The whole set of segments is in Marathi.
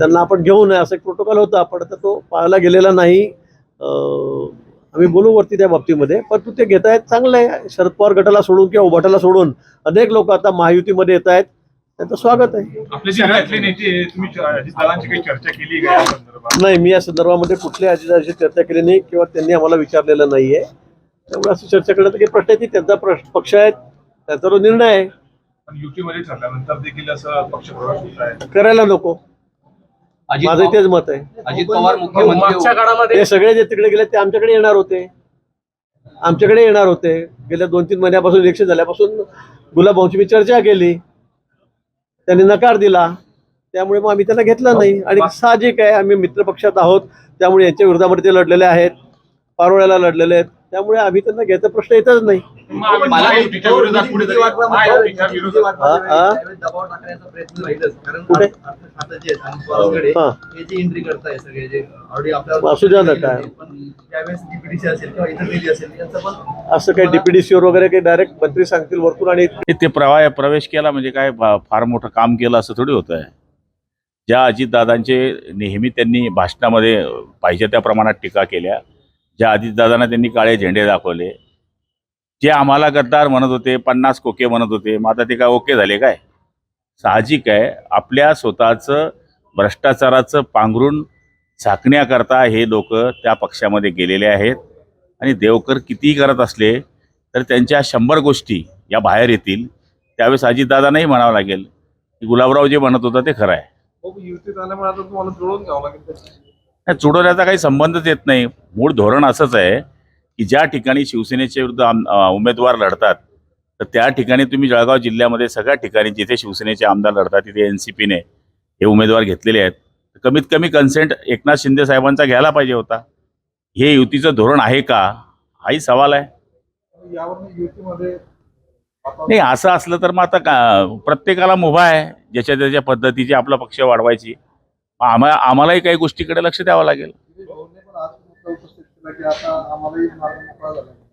त्यांना आपण घेऊ नये असं एक प्रोटोकॉल होता. पण आता तो पाहायला गेलेला नाही. आम्ही बोलू वरती त्या बाबतीमध्ये. परंतु ते घेत आहेत चांगलं आहे. शरद पवार गटाला सोडून किंवा उभाटाला सोडून अनेक लोक आता महायुतीमध्ये येत आहेत. त्यांचं स्वागत आहे. नेते आहे, तुम्ही काही चर्चा केली का या संदर्भात? नाही मी या संदर्भामध्ये कुठल्याही अजिताशी चर्चा केली नाही किंवा त्यांनी आम्हाला विचारलेलं नाहीये. त्यामुळे असं चर्चा करण्यात काही प्रश्न आहे की त्यांचा प्रश्न पक्ष आहे त्यांचा तो निर्णय आहे. पण युतीमध्ये ठरल्यानंतर देखील असं पक्ष प्रवेश आहे. करायला नको. माझं तेच मत आहे. अजित पवार मुख्यमंत्री मागच्या काळामध्ये ते सगळे जे तिकडे गेले ते आमच्याकडे येणार होते. आमच्याकडे येणार होते. गेल्या दोन तीन महिन्यापासून इलेक्शन झाल्यापासून गुलाबभाऊंची मी चर्चा केली. त्यांनी नकार दिला. त्यामुळे मग आम्ही त्यांना घेतलं नाही. आणि साहजिक आहे आम्ही मित्रपक्षात आहोत. त्यामुळे यांच्या विरोधामध्ये ते लढलेले आहेत. पारोळ्याला लढलेले आहेत. त्यामुळे आम्ही त्यांना घ्यायचा प्रश्न येतच नाही. असू द्या ना काय. असं काही डीपीडीसीवर वगैरे काही डायरेक्ट मंत्री सांगतील वरतून आणि ते प्रवाह प्रवेश केला म्हणजे काय फार मोठं काम केलं असं थोडी होतं आहे ज्या अजितदादांचे नेहमी त्यांनी भाषणामध्ये पाहिजे त्या प्रमाणात टीका केल्या. ज्या अजितदादांना त्यांनी काळे झेंडे दाखवले जे आम्हाला गद्दार म्हणत होते पन्नास कोके म्हणत होते. मग आता ते काय ओके झाले काय? साहजिक आहे. आपल्या स्वतःचं भ्रष्टाचाराचं पांघरून झाकण्याकरता हे लोक त्या पक्षामध्ये गेलेले आहेत. आणि देवकर कितीही करत असले तर त्यांच्या शंभर गोष्टी या बाहेर येतील. त्यावेळेस अजितदादांनाही म्हणावं लागेल की गुलाबराव जे म्हणत होतं ते खरं आहे. जुळवून घ्यावं लागेल नाही, चुडवण्याचा काही संबंधच येत नाही. मूळ धोरण असंच आहे की ज्या ठिकाणी शिवसेनेच्या विरुद्ध उमेदवार लढतात तर त्या ठिकाणी तुम्ही जळगाव जिल्ह्यामध्ये सगळ्या ठिकाणी जिथे शिवसेनेचे आमदार लढतात तिथे एन सी पीने हे उमेदवार घेतलेले आहेत. कमीत कमी कन्सेंट एकनाथ शिंदे साहेबांचा घ्यायला पाहिजे होता. हे युतीचं धोरण आहे का? हाही सवाल आहे. यावर युतीमध्ये नाही असं असलं तर मग आता का प्रत्येकाला मुभा आहे ज्याच्या त्याच्या पद्धतीची आपला पक्ष वाढवायची. आम्हा आम्हालाही काही गोष्टीकडे लक्ष द्यावं लागेल.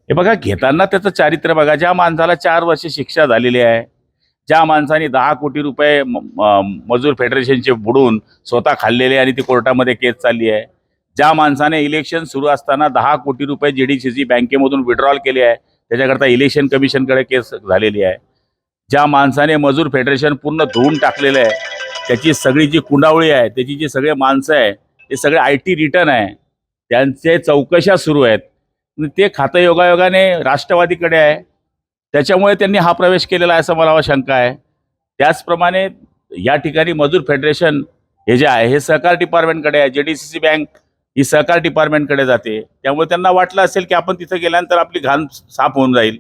हे बघा घेताना त्याचं चारित्र्य बघा ज्या माणसाला चार वर्ष शिक्षा झालेली आहे ज्या माणसाने दहा कोटी रुपये म- म- मजूर फेडरेशनचे बुडून स्वतः खाल्लेले आणि ती कोर्टामध्ये केस चालली आहे ज्या माणसाने इलेक्शन सुरू असताना दहा कोटी रुपये जी डी सी सी बँकेमधून विड्रॉल केले आहे त्याच्याकरता इलेक्शन कमिशनकडे केस झालेली आहे ज्या माणसाने मजूर फेडरेशन पूर्ण धुवून टाकलेलं आहे त्याची सगळी जी कुंडावळी आहे त्याची जी सगळे माणसं आहे ते सगळे आय टी रिटर्न आहे त्यांचे चौकशा सुरू आहेत. ते खातं योगायोगाने राष्ट्रवादीकडे आहे. त्याच्यामुळे त्यांनी हा प्रवेश केलेला आहे असं मला शंका आहे. त्याचप्रमाणे या ठिकाणी मजूर फेडरेशन हे जे आहे हे सहकार डिपार्टमेंटकडे आहे. J D C C bank ही सहकार डिपार्टमेंटकडे जाते. त्यामुळे त्यांना वाटलं असेल की आपण तिथं गेल्यानंतर आपली घाण साफ होऊन जाईल.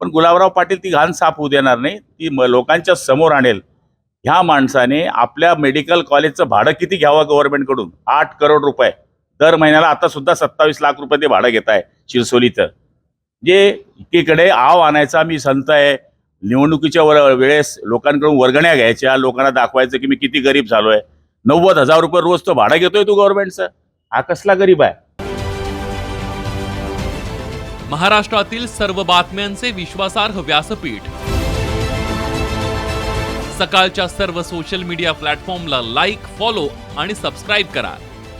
पण गुलाबराव पाटील ती घाण साफ होऊ देणार नाही. ती म- लोकांच्या समोर आणेल. ह्या माणसाने आपल्या मेडिकल कॉलेजचं भाडं किती घ्यावं गव्हर्नमेंटकडून आठ करोड रुपये. दर महिन्याला आता सुद्धा सत्तावीस लाख रुपये ते भाडं घेत आहे शिरसोलीचं. जे एकीकडे आव आणायचा मी संत आहे निवडणुकीच्या वर वेळेस लोकांकडून वर्गण्या घ्यायच्या लोकांना दाखवायचं की मी किती गरीब झालोय. नव्वद हजार रुपये रोज तो भाडं घेतोय तू गव्हर्नमेंटचं हा कसला गरीब आहे? महाराष्ट्रातील सर्व बातम्यांचे विश्वासार्ह व्यासपीठ. सकाळच्या सर्व सोशल मीडिया प्लॅटफॉर्मला लाईक फॉलो आणि सबस्क्राईब करा.